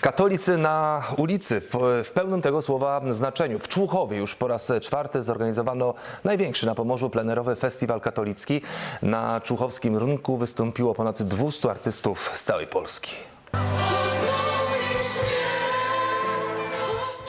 Katolicy na ulicy w, pełnym tego słowa znaczeniu. W Człuchowie już po raz czwarty zorganizowano największy na Pomorzu plenerowy festiwal katolicki. Na człuchowskim rynku wystąpiło ponad 200 artystów z całej Polski.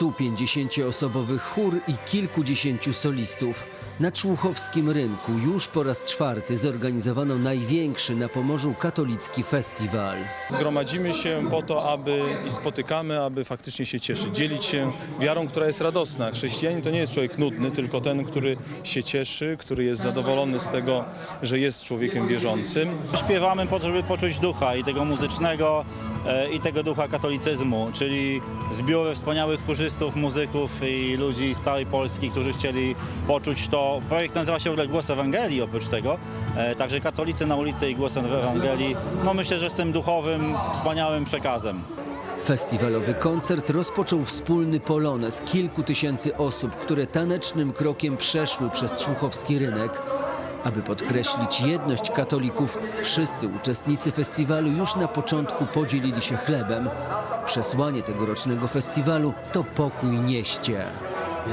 150-osobowy chór i kilkudziesięciu solistów. Na Człuchowskim Rynku już po raz czwarty zorganizowano największy na Pomorzu katolicki festiwal. Zgromadzimy się po to, aby i spotykamy, aby faktycznie się cieszyć, dzielić się wiarą, która jest radosna. Chrześcijanin to nie jest człowiek nudny, tylko ten, który się cieszy, który jest zadowolony z tego, że jest człowiekiem wierzącym. Śpiewamy po to, żeby poczuć ducha i tego muzycznego, e, i tego ducha katolicyzmu, czyli zbiory wspaniałych chórzystów, muzyków i ludzi z całej Polski, którzy chcieli poczuć to. Projekt nazywa się w ogóle Głos Ewangelii oprócz tego, e, także katolicy na ulicy i Głos Ewangelii. No myślę, że z tym duchowym, wspaniałym przekazem. Festiwalowy koncert rozpoczął wspólny polonez kilku tysięcy osób, które tanecznym krokiem przeszły przez Człuchowski Rynek. Aby podkreślić jedność katolików, wszyscy uczestnicy festiwalu już na początku podzielili się chlebem. Przesłanie tegorocznego festiwalu to pokój nieście.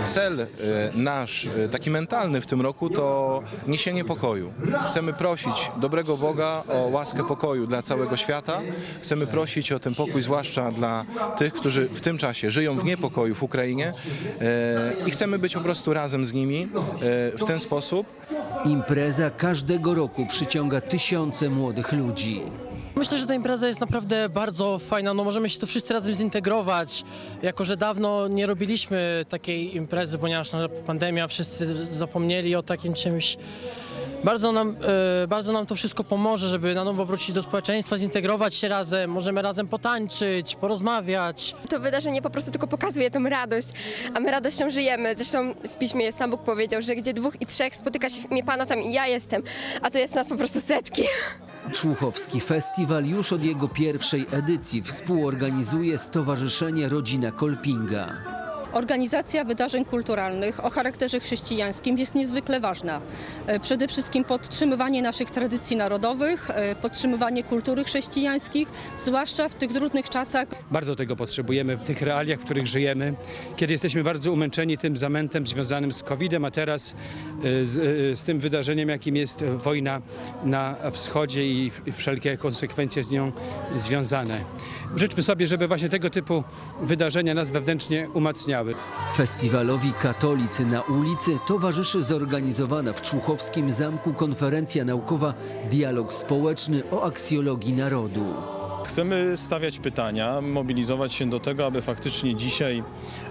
Cel e, nasz, e, taki mentalny w tym roku, to niesienie pokoju. Chcemy prosić dobrego Boga o łaskę pokoju dla całego świata. Chcemy prosić o ten pokój, zwłaszcza dla tych, którzy w tym czasie żyją w niepokoju w Ukrainie. E, I chcemy być po prostu razem z nimi w ten sposób. Impreza każdego roku przyciąga tysiące młodych ludzi. Myślę, że ta impreza jest naprawdę bardzo fajna. No możemy się tu wszyscy razem zintegrować. Jako, że dawno nie robiliśmy takiej imprezy, ponieważ no, pandemia, wszyscy zapomnieli o takim czymś. Bardzo nam, e, bardzo nam to wszystko pomoże, żeby na nowo wrócić do społeczeństwa, zintegrować się razem. Możemy razem potańczyć, porozmawiać. To wydarzenie po prostu tylko pokazuje tą radość, a my radością żyjemy. Zresztą w piśmie Sam Bóg powiedział, że gdzie dwóch i trzech spotyka się w imię Pana, tam i ja jestem, a to jest nas po prostu setki. Człuchowski Festiwal już od jego pierwszej edycji współorganizuje Stowarzyszenie Rodzina Kolpinga. Organizacja wydarzeń kulturalnych o charakterze chrześcijańskim jest niezwykle ważna. E, Przede wszystkim podtrzymywanie naszych tradycji narodowych, e, podtrzymywanie kultury chrześcijańskich, zwłaszcza w tych trudnych czasach. Bardzo tego potrzebujemy w tych realiach, w których żyjemy, kiedy jesteśmy bardzo umęczeni tym zamętem związanym z COVID-em, a teraz y, z, z tym wydarzeniem, jakim jest wojna na wschodzie i wszelkie konsekwencje z nią związane. Życzmy sobie, żeby właśnie tego typu wydarzenia nas wewnętrznie umacniały. Festiwalowi Katolicy na ulicy towarzyszy zorganizowana w Człuchowskim Zamku konferencja naukowa Dialog Społeczny o aksjologii narodu. Chcemy stawiać pytania, mobilizować się do tego, aby faktycznie dzisiaj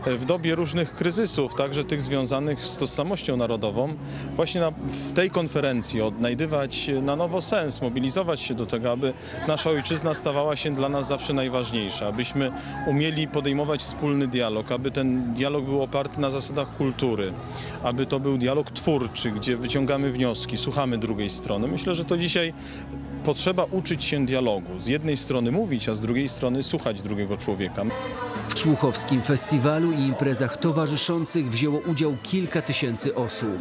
e, w dobie różnych kryzysów, także tych związanych z tożsamością narodową, właśnie na, w tej konferencji odnajdywać na nowo sens, mobilizować się do tego, aby nasza ojczyzna stawała się dla nas zawsze najważniejsza, abyśmy umieli podejmować wspólny dialog, aby ten dialog był oparty na zasadach kultury, aby to był dialog twórczy, gdzie wyciągamy wnioski, słuchamy drugiej strony. Myślę, że to dzisiaj potrzeba uczyć się dialogu. Z jednej strony mówić, a z drugiej strony słuchać drugiego człowieka. W Człuchowskim Festiwalu i imprezach towarzyszących wzięło udział kilka tysięcy osób.